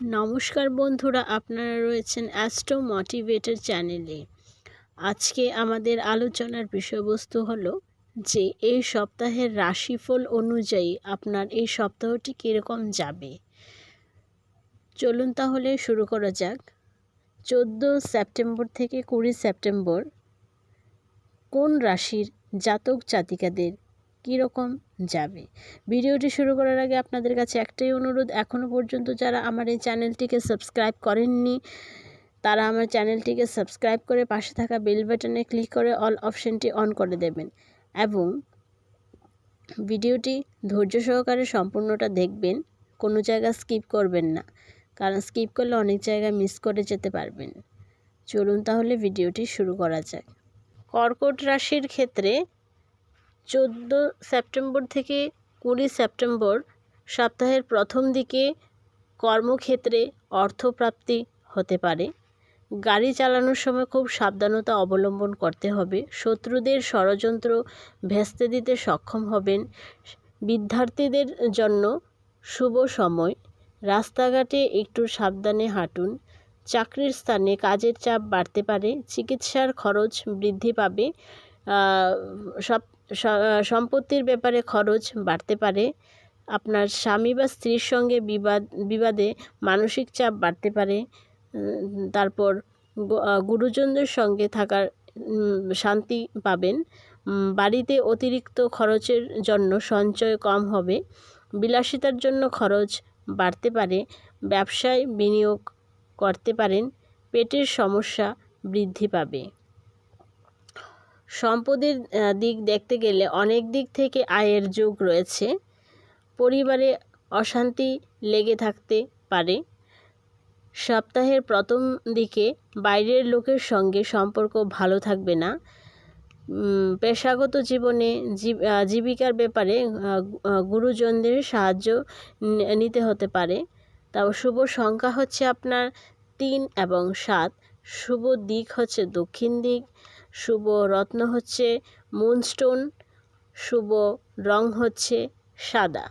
নমস্কার বন্ধুরা, আপনারা রয়েছেন অ্যাস্ট্রো মোটিভেটর চ্যানেলে আজকে আমাদের আলোচনার বিষয়বস্তু হলো যে, এই সপ্তাহের রাশিফল অনুযায়ী আপনার এই সপ্তাহটি কীরকম যাবে? চলুন তাহলে শুরু করা যাক। চোদ্দ সেপ্টেম্বর থেকে কুড়ি সেপ্টেম্বর কোন রাশির জাতক জাতিকাদের কীরকম যাবে? ভিডিওটি শুরু করার আগে আপনাদের কাছে একটাই অনুরোধ এখনও পর্যন্ত যারা আমার এই চ্যানেলটিকে সাবস্ক্রাইব করেননি, তারা আমার চ্যানেলটিকে সাবস্ক্রাইব করে পাশে থাকা বেল বাটনে ক্লিক করে অল অপশানটি অন করে দেবেন এবং ভিডিওটি ধৈর্য সহকারে সম্পূর্ণটা দেখবেন, কোনো জায়গা স্কিপ করবেন না, কারণ স্কিপ করলে অনেক জায়গা মিস করে যেতে পারবেন। চলুন তাহলে ভিডিওটি শুরু করা যাক। কর্কট রাশির ক্ষেত্রে চোদ্দ সেপ্টেম্বর থেকে কুড়ি সেপ্টেম্বর সপ্তাহের প্রথম দিকে কর্মক্ষেত্রে অর্থপ্রাপ্তি হতে পারে। গাড়ি চালানোর সময় খুব সাবধানতা অবলম্বন করতে হবে। শত্রুদের ষড়যন্ত্র ভেস্তে দিতে সক্ষম হবেন। বিদ্যার্থীদের জন্য শুভ সময়। রাস্তাঘাটে একটু সাবধানে হাঁটুন। চাকরির স্থানে কাজের চাপ বাড়তে পারে। চিকিৎসার খরচ বৃদ্ধি পাবে। সব সম্পত্তির ব্যাপারে খরচ বাড়তে পারে। আপনার স্বামী বা স্ত্রীর সঙ্গে বিবাদ, বিবাদে মানসিক চাপ বাড়তে পারে। তারপর গুরুজনদের সঙ্গে থাকার শান্তি পাবেন। বাড়িতে অতিরিক্ত খরচের জন্য সঞ্চয় কম হবে। বিলাসিতার জন্য খরচ বাড়তে পারে। ব্যবসায় বিনিয়োগ করতে পারেন। পেটের সমস্যা বৃদ্ধি পাবে। সম্পদের দিক দেখতে গেলে অনেক দিক থেকে আয়ের যোগ রয়েছে। পরিবারে অশান্তি লেগে থাকতে পারে। সপ্তাহের প্রথম দিকে বাইরের লোকের সঙ্গে সম্পর্ক ভালো থাকবে না। পেশাগত জীবনে জীবিকার ব্যাপারে গুরুজনদের সাহায্য নিতে হতে পারে। তাও শুভ সংখ্যা হচ্ছে আপনার তিন এবং সাত। শুভ দিক হচ্ছে দক্ষিণ দিক শুভ রত্ন হচ্ছে মুনস্টোন শুভ রং হচ্ছে সাদা।